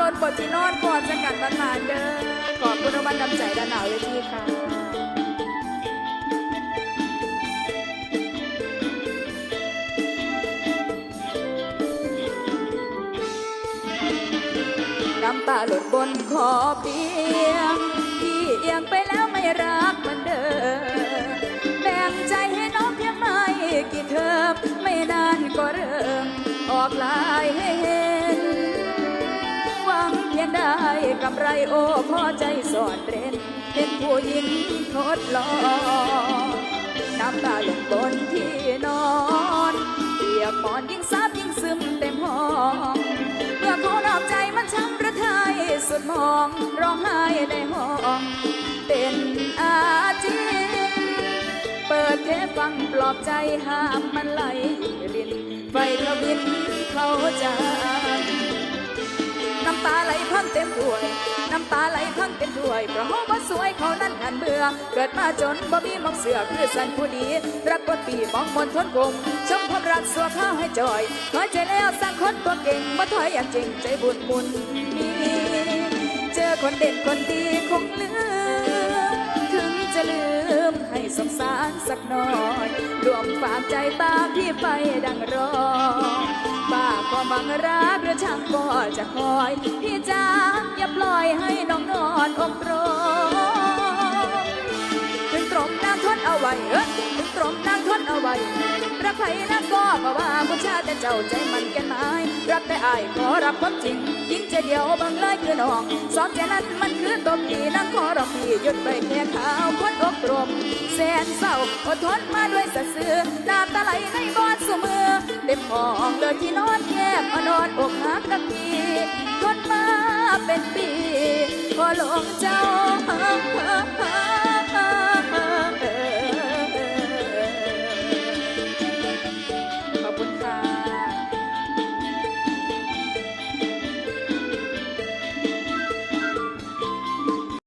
ลดบทที่นอนกอดจะกันมานเด้อขอบคุณรางวัลนำใจด้านหนาวเลยที่ค่ะน้ำตาหล่นบนขอบเตียงพี่เอียงไปแล้วไม่รักเหมือนเดิมแบ่งใจให้น้องเพียงไม่กี่เทอมไม่นานก็เริ่มออกลายให้ กำไรโอ้พอใจสอนเร้นเป็นผู้หญิงทดลองน้ำตาหล่นบนที่นอนเปียกหมอนยิ่งซับยิ่งซึมเต็มห้องเมื่อเขานอกใจมันช้ำระทายสุดมองร้องไห้ในห้อง เป็นอาจินเปิดเทปฟังปลอบใจห้ามมันไหลรินไฟทวินเขาจางน้ำตาไหลพังเต็มถ้วย น้ำตาไหลพังเต็มถ้วย เพราะเขาบ่สวยเขานั้นหันเบื่อ เกิดมาจนบ่มีมอกเสือคือสันผู้ดี รักบนปีมองมนทนคงชมความรักสัวข้าวให้จอยถอยใจแล้วสร้างคนตัวเก่งมาถอยอย่างจริงใจบุญมุนมีเจอคนเด่นคนดีคงลืมถึงจะลืมให้สงสารสักหน่อย รวมฝากใจตาพี่ไปดังรอ ฟังรักหรือช่างก็จะคอย พี่จ้าอย่าปล่อยให้น้องนอนอมรมถึงตรงนางทนเอาไว้เออถึงตรงนางทนเอาไว้ รักใครนาก็มาว่าผู้ชาแต่เจ้าใจมันแก่นายรักแต่อายขอรับความจริง ยิ่งใจเดียวบางเลยคือน้องสองใจนั้นมันคือตัวพี่นางขอรับพี่หยุดไปแค่ขาวคนอกตร นเศร้าอดทนมาด้วยสะเสือน้ำตาไหลในบอนสมือเต็มห้องเลยที่นอนแยบมนอนอกหักกับพี่ทนมาเป็นปีพอหลงเจ้า